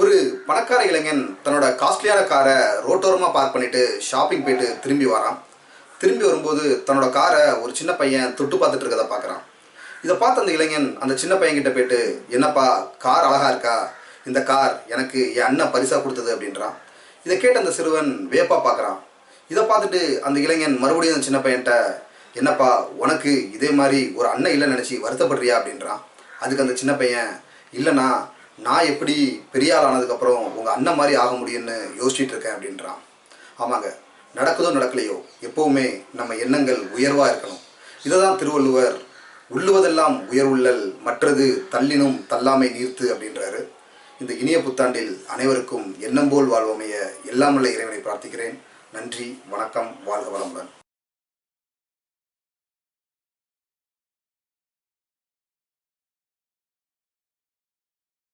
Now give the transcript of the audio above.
ஒரு பணக்கார இளைஞன் தன்னோட காஸ்ட்லியான காரை ரோட்டோரமாக பார்க் பண்ணிட்டு ஷாப்பிங் போயிட்டு திரும்பி வரான். திரும்பி வரும்போது தன்னோட காரை ஒரு சின்ன பையன் தொட்டு பார்த்துட்டு இருக்கதை பார்க்குறான். இதை பார்த்து அந்த இளைஞன் அந்த சின்ன பையன்கிட்ட போயிட்டு என்னப்பா கார் அழகாக இருக்கா? இந்த கார் எனக்கு என் அண்ணன் பரிசாக கொடுத்தது அப்படின்றான். இதை கேட்டு அந்த சிறுவன் வேப்பாக பார்க்குறான். இதை பார்த்துட்டு அந்த இளைஞன் மறுபடியும் அந்த சின்ன பையன்கிட்ட என்னப்பா உனக்கு இதே மாதிரி ஒரு அண்ணன் இல்லைன்னு நினச்சி வருத்தப்படுறியா? அப்படின்றான். அதுக்கு அந்த சின்ன பையன் இல்லைண்ணா நான் எப்படி பெரிய ஆள் ஆனதுக்கப்புறம் உங்கள் அண்ணன் மாதிரி ஆக முடியும்னு யோசிச்சுட்டு இருக்கேன் அப்படின்றான். ஆமாங்க நடக்குதோ நடக்கலையோ எப்போவுமே நம்ம எண்ணங்கள் உயர்வாக இருக்கணும். இதை தான் திருவள்ளுவர் உள்ளுவதெல்லாம் உயர்வுள்ளல் மற்றது தள்ளினும் தள்ளாமை நீர்த்து அப்படின்றாரு. இந்த இனிய புத்தாண்டில் அனைவருக்கும் எண்ணம் போல் வாழ்வமைய எல்லாமுள்ள இறைவனை பிரார்த்திக்கிறேன். நன்றி வணக்கம் வாழ்க வளமுடன்.